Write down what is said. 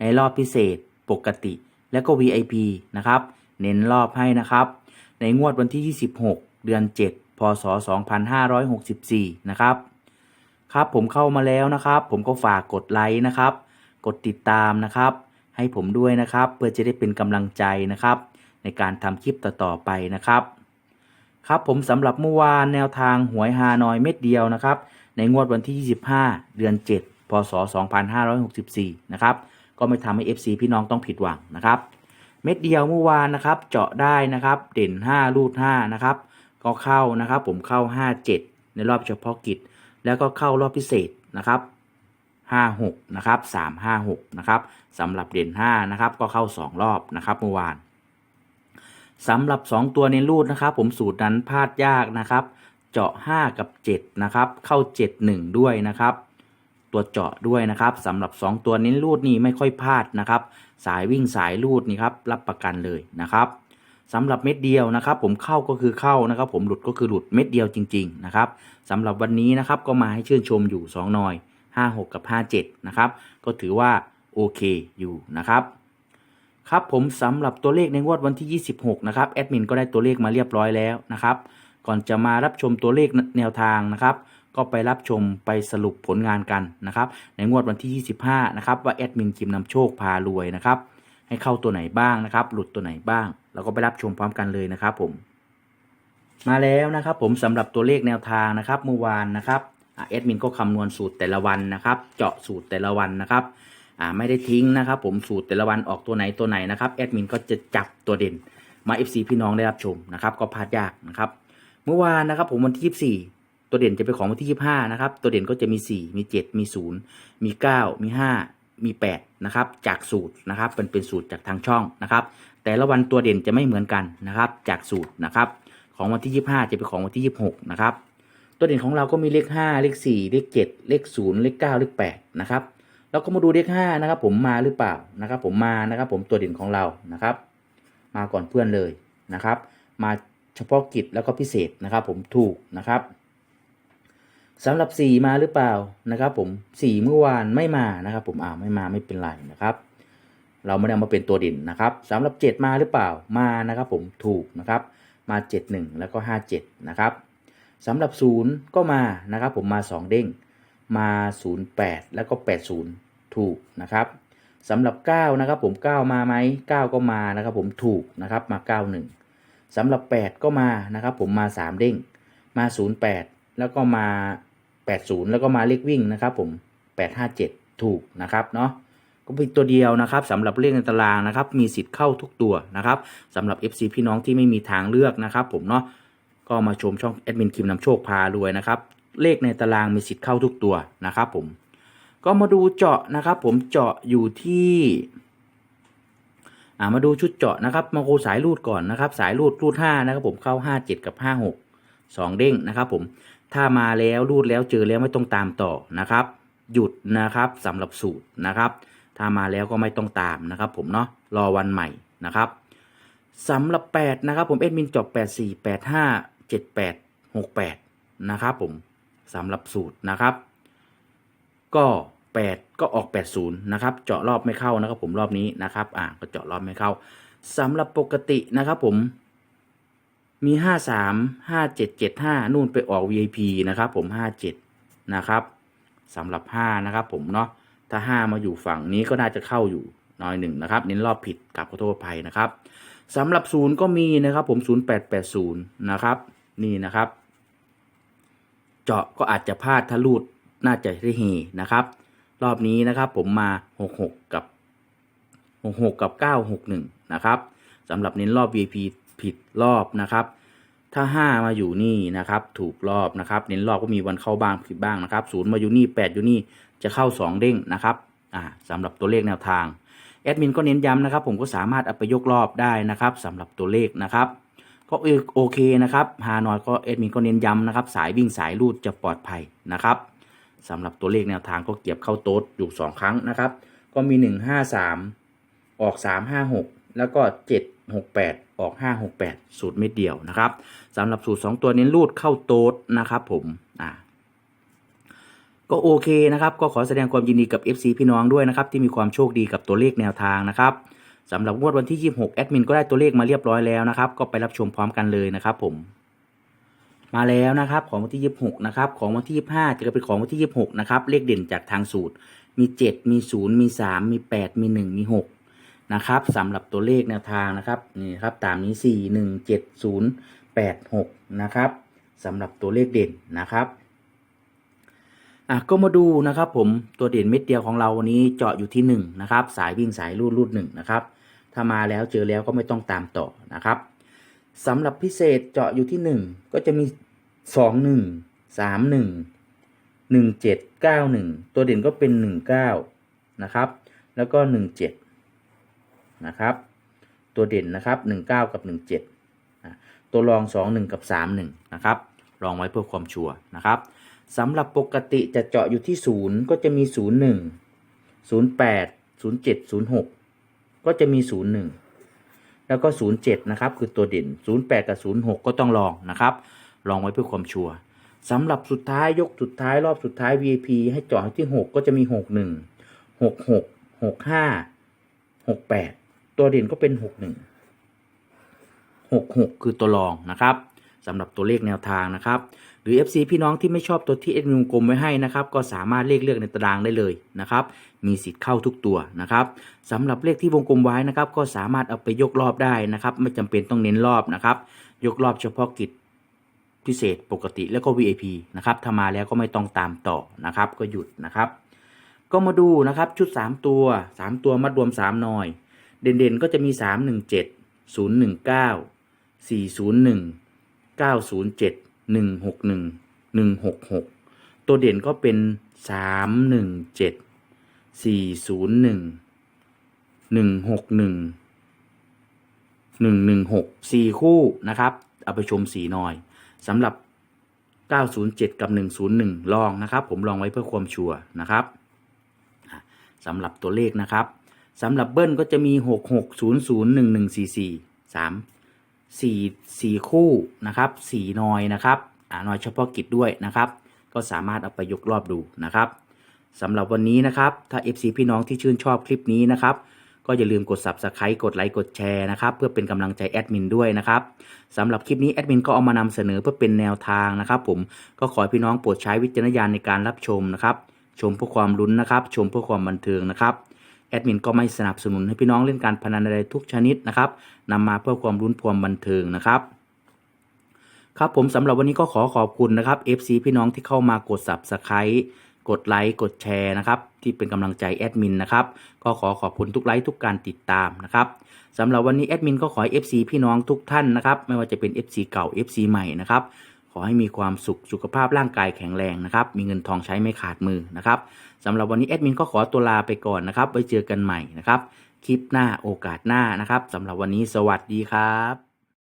ในรอบพิเศษปกติ และก็ VIP นะครับ เน้นรอบให้นะครับ ในงวดวันที่ 26 เดือน 7 พศ 2564 นะครับ ครับผมเข้ามาแล้วนะครับ ผมก็ฝากกดไลค์นะครับ กดติดตามนะครับ ให้ผมด้วยนะครับ เพื่อจะได้เป็นกำลังใจนะครับ ในการทำคลิปต่อๆไปนะครับครับผมสำหรับเมื่อวานแนวทางหวยฮานอยเม็ดเดียวนะครับ ในงวดวันที่ 25 เดือน 7 พศ 2564 นะครับ ก็ไม่ทำให้ FC พี่น้องต้องผิดหวังนะครับเม็ดเดียวเมื่อวานนะครับ เจาะได้นะครับ เด่น 5 รูด5นะครับก็เข้านะครับผมเข้า 57 ในรอบเฉพาะกิจ แล้วก็เข้ารอบพิเศษนะครับ56นะครับ356นะครับสำหรับเด่น5นะครับก็เข้า 2 รอบนะครับเมื่อวานสำหรับ 2 ตัวในรูดนะครับ ผมสูตรนั้นพลาดยากนะครับ เจาะ 5 กับ7นะครับเข้า 7 1 ด้วยนะครับ ตัวเจาะด้วยนะครับสำหรับ 2 ตัวเน้นรูดนี่ไม่ค่อยพลาดนะครับ สายวิ่งสายรูดนี่ครับรับประกันเลยนะครับสำหรับเม็ดเดียวนะครับ ผมเข้าก็คือเข้านะครับ ผมหลุดก็คือหลุดเม็ดเดียวจริง ๆ นะครับสำหรับวันนี้นะครับก็มาให้ชื่นชมอยู่ 2 หน่อย 56 กับ 57 นะครับ ก็ถือว่าโอเคอยู่นะครับครับผมสำหรับตัวเลขในงวดวันที่ 26 นะครับแอดมินก็ได้ตัวเลขมาเรียบร้อยแล้วนะครับ ก่อนจะมารับชมตัวเลขแนวทางนะครับ ก็ไปรับชมไปสรุปผลงานกันนะครับในงวดวันที่ 25 นะครับว่าแอดมินคิมนำโชคพารวยนะครับให้เข้าตัวไหนบ้างนะครับ หลุดตัวไหนบ้างเราก็ไปรับชมพร้อมกันเลยนะครับผม มาแล้วนะครับผมสำหรับตัวเลขแนวทางนะครับเมื่อวานนะครับแอดมินก็คำนวณสูตรแต่ละวันนะครับ เจาะสูตรแต่ละวันนะครับไม่ได้ทิ้งนะครับ ผมสูตรแต่ละวันออกตัวไหนตัวไหนนะครับแอดมินก็จะจับตัวเด่นมา FC พี่น้องได้รับชมนะครับ ก็พลาดยากนะครับ เมื่อวานนะครับผมวันที่24 ตัวเด่นจะเป็นของวันที่ 25 นะครับ ตัวเด่นก็จะมี 4 มี 7 มี 0 มี 9 มี 5 มี 8 นะครับ จากสูตรนะครับเป็นเป็นสูตรจากทางช่องนะครับ แต่ละวันตัวเด่นจะไม่เหมือนกันนะครับ จากสูตรนะครับ ของวันที่ 25 จะเป็นของวันที่ 26 นะครับ ตัวเด่นของเราก็มีเลข 5 เลข 4 เลข 7 เลข 0 เลข 9 เลข 8 นะครับเราก็มาดูเลข 5 นะครับ ผมมาหรือเปล่านะครับ ผมมานะครับ ผมตัวเด่นของเรานะครับ มาก่อนเพื่อนเลยนะครับ มาเฉพาะกิจแล้วก็พิเศษนะครับ ผมถูกนะครับ สำหรับ 4 มาหรือเปล่านะครับ ผม4เมื่อวานไม่มานะครับ ผมอ่าไม่มาไม่เป็นไรนะครับ เราไม่ได้มาเป็นตัวเด่นนะครับสำหรับ 7 มาหรือเปล่ามานะครับ ผมถูกนะครับ มา 71 แล้วก็ 57 นะครับสำหรับ 0 ก็มานะครับ ผมมา 2 เด้งมา 08 แล้วก็ 80 ถูกนะครับสำหรับ 9 นะครับ ผม 9 มาไหม9 ก็มานะครับ ผมถูกนะครับมา 91สำหรับ 8 ก็มานะครับ ผมมา 3 เด้งมา 08 แล้วก็มา 80 แล้วก็มาเลขวิ่งนะครับผม 857 ถูกนะครับเนาะก็เป็นตัวเดียวนะครับสำหรับเลขในตารางนะครับ มีสิทธิ์เข้าทุกตัวนะครับสำหรับ FC พี่น้องที่ไม่มีทางเลือกนะครับ ผมเนาะก็มาชมช่องแอดมินคิมนำโชคพารวยนะครับ เลขในตารางมีสิทธิ์เข้าทุกตัวนะครับผมก็มาดูเจาะนะครับ ผมเจาะอยู่ที่อ่ามาดูชุดเจาะนะครับมาโคสายรูดก่อนนะครับ สายรูดรูดห้านะครับผมเข้าห้าเจ็ดกับห้าหกสองเด้งนะครับผม ถ้ามาแล้วรูดแล้วเจอแล้วไม่ต้องตามต่อนะครับ หยุดนะครับสำหรับสูตรนะครับ ถ้ามาแล้วก็ไม่ต้องตามนะครับผมเนาะรอวันใหม่นะครับสำหรับ 8 นะครับ ผมเอ็ดมินจบ 8 4 8 5 7 8 6 8 นะครับผมสำหรับสูตรนะครับ ก็ 8 ก็ออก 80 นะครับ เจาะรอบไม่เข้านะครับผมรอบนี้นะครับ อ่าก็เจาะรอบไม่เข้าสำหรับปกตินะครับผม มี53 57 75นู่นไปออก VIP นะครับผม57นะครับสำหรับ5นะครับผมเนาะถ้าห้ามาอยู่ฝั่งนี้ก็น่าจะเข้าอยู่น้อยหนึ่งนะครับเน้นรอบผิดกับขอโทษอภัยนะครับสำหรับศูนย์ก็มีนะครับผมศูนย์แปดแปดศูนย์นะครับนี่นะครับ เจาะก็อาจจะพลาดทะลุดน่าจะได้เฮนะครับ รอบนี้นะครับผมมาหกหกกับหกหกกับเก้าหกหนึ่งนะครับสำหรับเน้นรอบ VIP ผิดรอบนะครับ ถ้าห้ามาอยู่นี่นะครับ ถูกรอบนะครับ เน้นรอบก็มีวันเข้าบ้างผิดบ้างนะครับศูนย์มาอยู่นี่แปดอยู่นี่จะเข้า 2 เด้งนะครับอ่าสำหรับตัวเลขแนวทางแอดมินก็เน้นย้ำนะครับ ผมก็สามารถเอาไปยกรอบได้นะครับสำหรับตัวเลขนะครับก็โอเคนะครับฮานอยก็แอดมินก็เน้นย้ำนะครับ สายวิ่งสายรูดจะปลอดภัยนะครับสำหรับตัวเลขแนวทางก็เก็บเข้าโต๊ดอยู่ 2 ครั้งนะครับ ก็มี 1 5 3 ออก 3 5 6 แล้วก็ 7 6 8 ออก 5 6 8 สูตรเม็ดเดียวนะครับสำหรับสูตร 2 ตัวเน้นรูดเข้าโต๊ดนะครับผมอ่าก็โอเคนะครับ ก็ขอแสดงความยินดีกับ FC พี่น้องด้วยนะครับ ที่มีความโชคดีกับตัวเลขแนวทางนะครับสำหรับงวดวันที่ 26 แอดมินก็ได้ตัวเลขมาเรียบร้อยแล้วนะครับ ก็ไปรับชมพร้อมกันเลยนะครับผม มาแล้วนะครับของวันที่ 26 นะครับ ของวันที่ 25 จะเป็นของวันที่ 26 นะครับ เลขเด่นจากทางสูตร มี 7 มี 0 มี 3 มี 8 มี 1 มี 6 นะครับสำหรับตัวเลขแนวทางนะครับนี่ครับตามนี้ 4 1 7 0 8 6 นะครับสำหรับตัวเลขเด่นนะครับอะก็มาดูนะครับผมตัวเด่นเม็ดเดียวของเราวันนี้เจาะอยู่ที่1นะครับสายวิ่งสายรูดรูดหนึ่งนะครับถ้ามาแล้วเจอแล้วก็ไม่ต้องตามต่อนะครับสำหรับพิเศษเจาะอยู่ที่ 1 ก็จะมี 2 1 3 1 1 7 9 1 ตัวเด่นก็เป็น 19 นะครับ แล้วก็ 17 นะครับ ตัวเด่นนะครับ 19 กับ 17อะตัวรอง 2 1 กับ 3 1 นะครับ ลองไว้เพื่อความชัวร์นะครับสำหรับปกติจะเจาะอยู่ที่ 0 ก็จะมี 0 1 0 8 0 7 0 6 ก็จะมี 0 1 แล้วก็ 0 7 นะครับ คือตัวเด่น 0 8 กับ 0 6 ก็ต้องลองนะครับ ลองไว้เพื่อความชัวร์สำหรับสุดท้ายยกสุดท้ายรอบสุดท้าย VIP ให้เจาะที่ 6 ก็จะมี 6 1 6 6 6 5 6 8 ตัวเด่นก็เป็น6 1 6 6คือตัวรองนะครับสำหรับตัวเลขแนวทางนะครับ หรือ FC พี่น้องที่ไม่ชอบตัวที่เอ็ดมินวงกลมไว้ให้นะครับ ก็สามารถเลขเลือกในตารางได้เลยนะครับ มีสิทธิ์เข้าทุกตัวนะครับสำหรับเลขที่วงกลมไว้นะครับ ก็สามารถเอาไปยกรอบได้นะครับ ไม่จำเป็นต้องเน้นรอบนะครับ ยกรอบเฉพาะกิจพิเศษปกติแล้วก็ VIP นะครับถ้ามาแล้วก็ไม่ต้องตามต่อนะครับ ก็หยุดนะครับ ก็มาดูนะครับชุด 3 ตัว 3 ตัวมัดรวม 3 หน่อย เด่นๆก็จะมี 3 1 7 0 1 9 4 0 1 9 0 7 1 6 1 1 6 6 ตัวเด่นก็เป็น 3 1 7 4 0 1 1 6 1 1 1 6 4 คู่นะครับ เอาไปชมสีหน่อยสำหรับ 907 กับ 101 ลองนะครับ ผมลองไว้เพื่อความชัวร์นะครับสำหรับตัวเลขนะครับ สำหรับเบิ้ลก็จะมี 6 6 0 0 1 1 4 4 3 4 4 คู่นะครับ4นอยนะครับอ่านอยเฉพาะกิจด้วยนะครับ ก็สามารถเอาไปยกรอบดูนะครับสำหรับวันนี้นะครับ ถ้า FC พี่น้องที่ชื่นชอบคลิปนี้นะครับ ก็อย่าลืมกด Subscribe กดไลค์กดแชร์นะครับ เพื่อเป็นกำลังใจแอดมินด้วยนะครับสำหรับคลิปนี้แอดมินก็เอามานำเสนอเพื่อเป็นแนวทางนะครับ ผมก็ขอให้พี่น้องโปรดใช้วิจารณญาณในการรับชมนะครับ ชมเพื่อความลุ้นนะครับ ชมเพื่อความบันเทิงนะครับ แอดมินก็ไม่สนับสนุนให้พี่น้องเล่นการพนันใดทุกชนิดนะครับนำมาเพื่อความลุ้นความบันเทิงนะครับครับผมสำหรับวันนี้ก็ขอขอบคุณนะครับ FC พี่น้องที่เข้ามากด Subscribe กดไลค์กดแชร์นะครับที่เป็นกำลังใจแอดมินนะครับก็ขอขอบคุณทุกไลค์ทุกการติดตามนะครับสำหรับวันนี้แอดมินก็ขอ FC พี่น้องทุกท่านนะครับไม่ว่าจะเป็น FC เก่า FC ใหม่นะครับ ขอให้มีความสุขสุขภาพร่างกายแข็งแรงนะครับ มีเงินทองใช้ไม่ขาดมือนะครับสำหรับวันนี้แอดมินก็ขอตัวลาไปก่อนนะครับ ไว้เจอกันใหม่นะครับ คลิปหน้าโอกาสหน้านะครับสำหรับวันนี้สวัสดีครับ